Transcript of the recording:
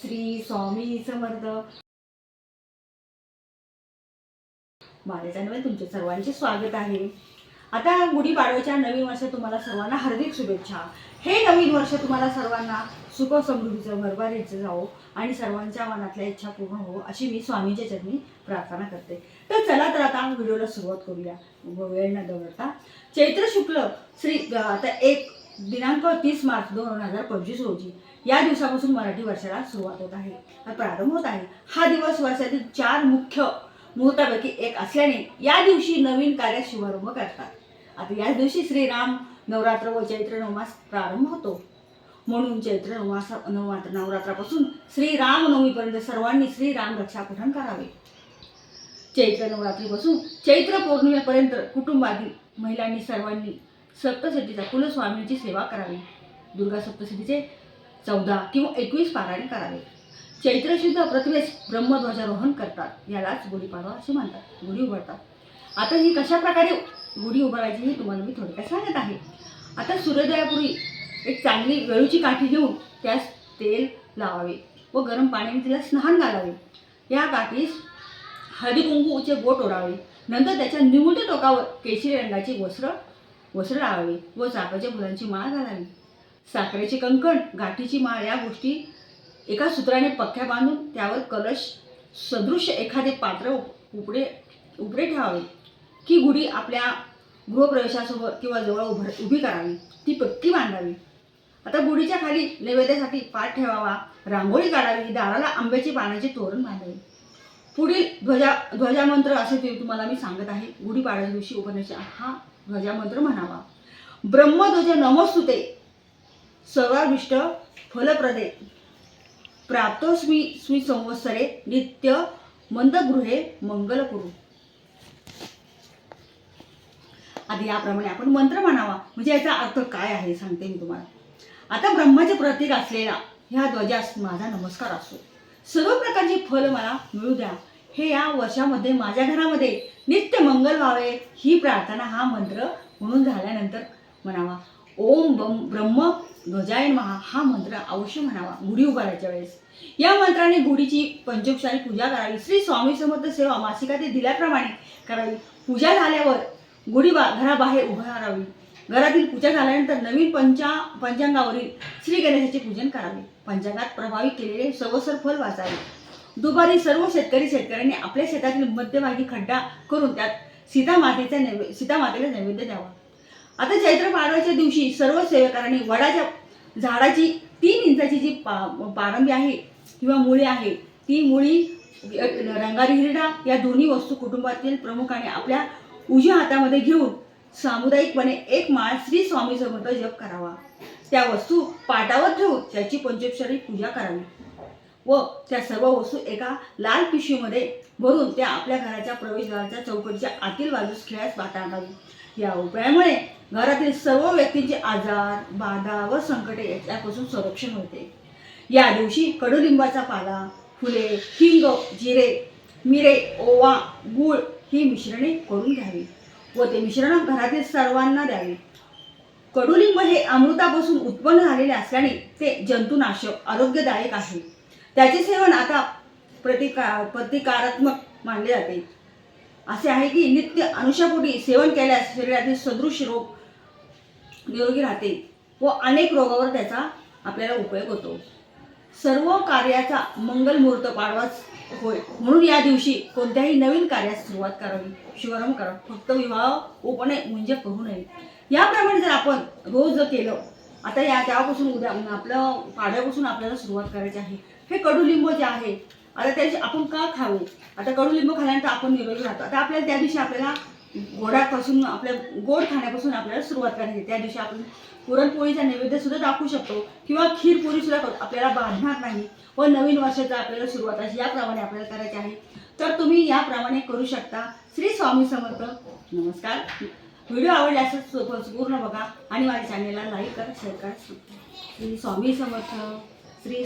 श्री स्वामी समर्थ. माझ्या चॅनलमध्ये तुमचे सर्वांचे स्वागत आहे. आता गुढीपाडव्याच्या नवीन वर्षात तुम्हाला सर्वांना हार्दिक शुभेच्छा. हे नवीन वर्ष तुम्हाला सर्वांना सुख समृद्धीचं भरभराटीचं जावो आणि सर्वांच्या मनातल्या इच्छा पूर्ण हो अशी मी स्वामीच्या चरणी प्रार्थना करते. तर चला तर आता व्हिडिओला सुरुवात करूया. वेळ न दवडता चैत्र शुक्ल श्री आता एक दिनांक तीस मार्च दोन हजार पंचवीस रोजी. या दिवसापासून मराठी वर्षाला सुरुवात होत आहे. प्रारंभ होत आहे. हा दिवस वर्षातील चार मुख्य मुहूर्तापैकी एक असल्याने या दिवशी नवीन कार्य शुभारंभ करतात. आता याच दिवशी श्रीराम नवरात्र व चैत्र नवमास प्रारंभ होतो. म्हणून चैत्र नवमास नवरात्र नवरात्रापासून श्रीरामनवमीपर्यंत सर्वांनी श्रीराम रक्षापठण करावे. चैत्र नवरात्रीपासून चैत्र पौर्णिमेपर्यंत कुटुंबातील महिलांनी सर्वांनी सप्तशतीचा कुलस्वामींची सेवा करावी. दुर्गा सप्तशतीचे चौदा किंवा एकवीस पारायण करावे. चैत्रशुद्ध शुद्ध ब्रह्मध्वजारोहण करतात. यालाच गुढीपाडवा असे म्हणतात. गुढी उभारतात. आता ही कशा प्रकारे गुढी उभारायची हे तुम्हाला मी थोडक्यात सांगत आहे. आता सूर्योदयापूर्वी एक चांगली वेळूची काठी घेऊन त्यास तेल लावावे व गरम पाण्याने तिला स्नान घालावे. या काठीस हळदी कुंकूचे बोट ओढावे. नंतर त्याच्या निमुळत्या टोकावर केशरी रंगाची वस्त्र वस्त्र लावावे व चाफ्याच्या फुलांची माळ घालावी. साखरेचे कंकण गाठीची माळ या गोष्टी एका सूत्राने पख्या बांधून त्यावर कलश सदृश एखादे पात्र उपडे उपडे ठेवावे. की गुढी आपल्या गृहप्रवेशासोबत किंवा जवळ उभर उभी करावी. ती पक्की बांधावी. आता गुढीच्या खाली नैवेद्यासाठी पाठ ठेवावा रांगोळी काढावी दाराला आंब्याची पानाचे तोरण बांधावे. पुढील ध्वजा ध्वजामंत्र असे ते तुम्हाला मी सांगत आहे. गुढीपाडव्या दिवशी उपनिषद हा ध्वजामंत्र म्हणावा. ब्रह्मध्वज नमस्तुते. सर्वाविष्ट फलप्रदे. प्राप्तोस्मी स्वी संवत्सरे नित्य मंदगृहे मंगल करू. आधी याप्रमाणे आपण मंत्र म्हणावा. म्हणजे याचा अर्थ काय आहे सांगते मी तुम्हाला. आता ब्रह्माचे प्रतीक असलेला ह्या ध्वजास माझा नमस्कार असो. सर्व प्रकारची फल मला मिळू द्या. हे या वर्षामध्ये माझ्या घरामध्ये नित्य मंगल व्हावे ही प्रार्थना हा मंत्र म्हणून झाल्यानंतर म्हणावा. ओम बम ब्रह्म ध्वजाय महा हा मंत्र अवश्य म्हणावा. गुढी उभारायच्या वेळेस. या मंत्राने गुढीची पंचोपचारी पूजा करावी. श्री स्वामी समर्थ सेवा मासिकातील दिल्याप्रमाणे करावी. पूजा झाल्यावर गुढी बा घराबाहेर उभं राहावी. घरातील पूजा झाल्यानंतर नवीन पंचा पंचांगावरील श्री गणेशाचे पूजन करावे. पंचांगात प्रभावित केलेले सवसर फल वाचावे. दुपारी सर्व शेतकरी शेतकऱ्यांनी आपल्या शेतातील मध्यभागी खड्डा करून त्यात सीता मातेचा नैवे सीता मातेला नैवेद्य द्यावा. आता चैत्र पाडव्याच्या दिवशी सर्व सेवकांनी वडाच्या झाडाची तीन इंचाची जी पा पारंबी आहे किंवा मुळी आहे ती मुळी रंगारी हिरडा या दोन्ही वस्तू कुटुंबातील प्रमुखाने आपल्या उजव्या हातामध्ये घेऊन सामुदायिकपणे एक माळ श्री स्वामी समर्थ जप करावा. त्या वस्तू पाटावर ठेवून त्याची पंचोपचारी पूजा करावी. व त्या सर्व वस्तू एका लाल पिशवीमध्ये भरून त्या आपल्या घराच्या प्रवेशद्वाराच्या चौकटीच्या आतील बाजूस खेळास वाटावी या उपायामुळे घरातील सर्व व्यक्तींचे आजार बाधा व संकटे याच्यापासून संरक्षण होते. या दिवशी कडुलिंबाचा पाला फुले हिंग जिरे मिरे ओवा गूळ ही मिश्रणे करून घ्यावी व ते मिश्रण घरातील सर्वांना द्यावे. कडुलिंब हे अमृतापासून उत्पन्न झालेले असल्याने ते जंतुनाशक आरोग्यदायक आहे. त्याचे सेवन आता प्रतिका प्रतिकारात्मक मानले जाते. असे आहे की नित्य अनुषापोटी सेवन केल्यास शरीरातील सदृश रोग निरोगी राहते व अनेक रोगावर त्याचा आपल्याला उपयोग होतो. सर्व कार्याचा मंगल मुहूर्त पाडवाच होय. म्हणून या दिवशी कोणत्याही नवीन कार्यास सुरुवात करावी शुभारंभ करा. फक्त विवाह उपनय म्हणजे करू नये. याप्रमाणे जर आपण रोज जर केलं आता या त्यापासून उद्या आपलं पाड्यापासून आपल्याला सुरुवात करायची आहे. हे कडुलिंब जे आहे आता त्याची आपण का खावे आता कडुलिंब खाल्यानंतर आपण निरोगी राहतो. आता आपल्याला त्या दिवशी आपल्याला गोडापासून आपल्या गोड खाण्यापासून आपल्याला सुरुवात करायची. त्या दिवशी आपण पुरणपोळीचा नैवेद्य सुद्धा दाखवू शकतो किंवा खीरपुरी सुद्धा करू. आपल्याला बांधणार नाही व नवीन वर्षाचा आपल्याला सुरुवात अशी याप्रमाणे आपल्याला करायची आहे. तर तुम्ही याप्रमाणे करू शकता. श्री स्वामी समर्थ. नमस्कार. व्हिडिओ आवडल्यास पूर्ण बघा आणि माझ्या चॅनेलला लाईक करा शेअर करा. श्री स्वामी समर्थ. श्री